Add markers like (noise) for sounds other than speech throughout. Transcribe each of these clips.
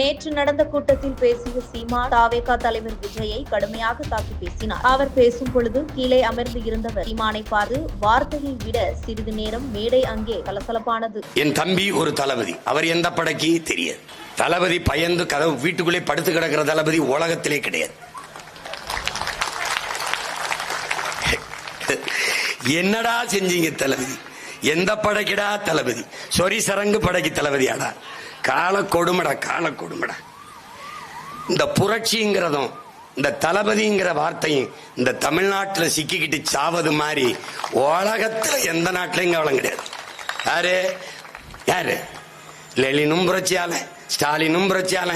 நேற்று நடந்த கூட்டத்தில் பேசிய சீமா தாவேகா தலைவர் விஜயை கடுமையாக தாக்கி பேசினார். அவர் பேசும் பொழுது கீழே அமர்ந்து இருந்தவர் சீமானை பார்த்து வார்த்தையை விட சிறிது நேரம் மேடை அங்கே கலகலப்பானது என் தம்பி ஒரு தளபதி. அவர் எந்த படைக்கு? தெரியாது. தளபதி பயந்து கதவு வீட்டுக்குள்ளே படுத்து கிடக்கிற தளபதி உலகத்திலே கிடையாது. என்னடா செஞ்சீங்க தளபதி? எந்த படைக்குடா தளபதி? சொரி சரங்கு படைக்கு தளபதியாடா. கால கொடுமடா கால கொடுமடா இந்த புரட்சிங்கிறதும் இந்த தளபதிங்கிற வார்த்தையும் இந்த தமிழ்நாட்டில் சிக்கிக்கிட்டு சாவது மாதிரி உலகத்தில் எந்த நாட்டிலையும் கவலம் கிடையாது. யாரு? யாரு? லெலினும் புரட்சியால ஸ்டாலினும் புரட்சியால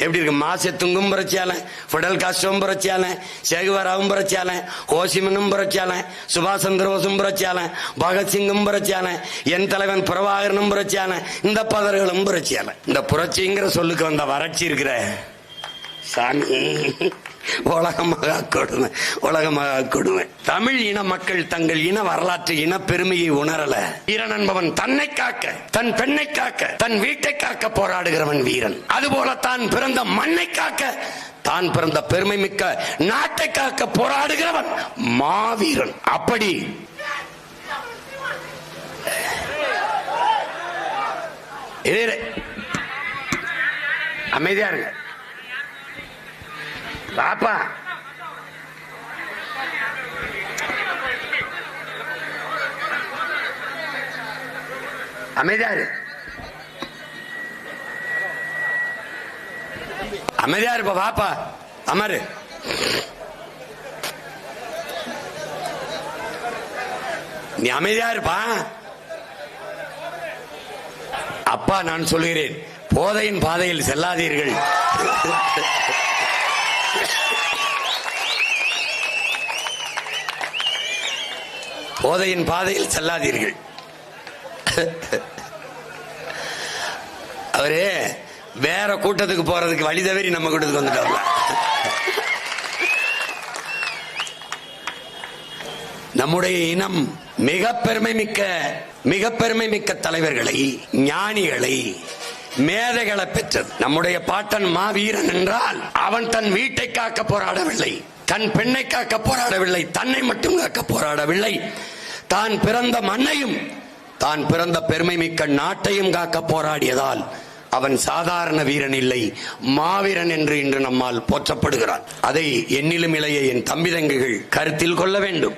எப்படி இருக்கு? மாசத்துங்கும் புரட்சியாளன் ஃபிடல் காஸ்ட்ரோவும் புரட்சியாளன் சேகுவராவும் புரட்சியாளன் ஹோசிமனும் புரட்சியாளன் சுபாஷ் சந்திர போஸும் புரட்சியாளன் பகத்சிங்கும் புரட்சியாளன் என் தலைவன் பிரபாகரனும் புரட்சியாளன் இந்த பதர்களும் புரட்சியாளன் இந்த புரட்சிங்கிற சொல்லுக்கு வந்த வறட்சி இருக்கிற சாமி. உலகமாக கொடுமை உலகமாக கொடுமை தமிழ் இன மக்கள் தங்கள் இன வரலாற்று இன பெருமையை உணரல. வீரன் என்பவன் தன்னை காக்க தன் பெண்ணை காக்க தன் வீட்டை காக்க போராடுகிறவன் வீரன். அதுபோல தான் பிறந்த மண்ணை காக்க தான் பிறந்த பெருமை மிக்க நாட்டை காக்க போராடுகிறவன் மாவீரன். அப்படி அமைதியா இருங்க. பாப்பா. அமைதியாரு அமைதியா இருப்ப பாப்பா. அமரு. நீ அமைதியா இருப்பா. அப்பா நான் சொல்கிறேன். போதையின் பாதையில் செல்லாதீர்கள். (laughs) போதையின் பாதையில் செல்லாதீர்கள். அவரு வேற கூட்டத்துக்கு போறதுக்கு வழி தவறி நம்ம கூட்டத்துக்கு வந்துட்டாங்க நம்முடைய இனம் மிக பெருமை மிக்க மிக பெருமை மிக்க தலைவர்களை ஞானிகளை மேதைகளை பெற்றது. நம்முடைய பாட்டன் மாவீரன் என்றால் அவன் தன் வீட்டை காக்க போராடவில்லை தன் பெண்ணை காக்க போராடவில்லை தன்னை மட்டும் காக்க போராடவில்லை. தான் பிறந்த மண்ணையும் தான் பிறந்த பெருமை மிக்க நாட்டையும் காக்க போராடியதால் அவன் சாதாரண வீரன் இல்லை மாவீரன் என்று இன்று நம்மால் போற்றப்படுகிறான். அதை என்னிலும் இளைய என் தம்பி தங்கைகள் கருத்தில் கொள்ள வேண்டும்.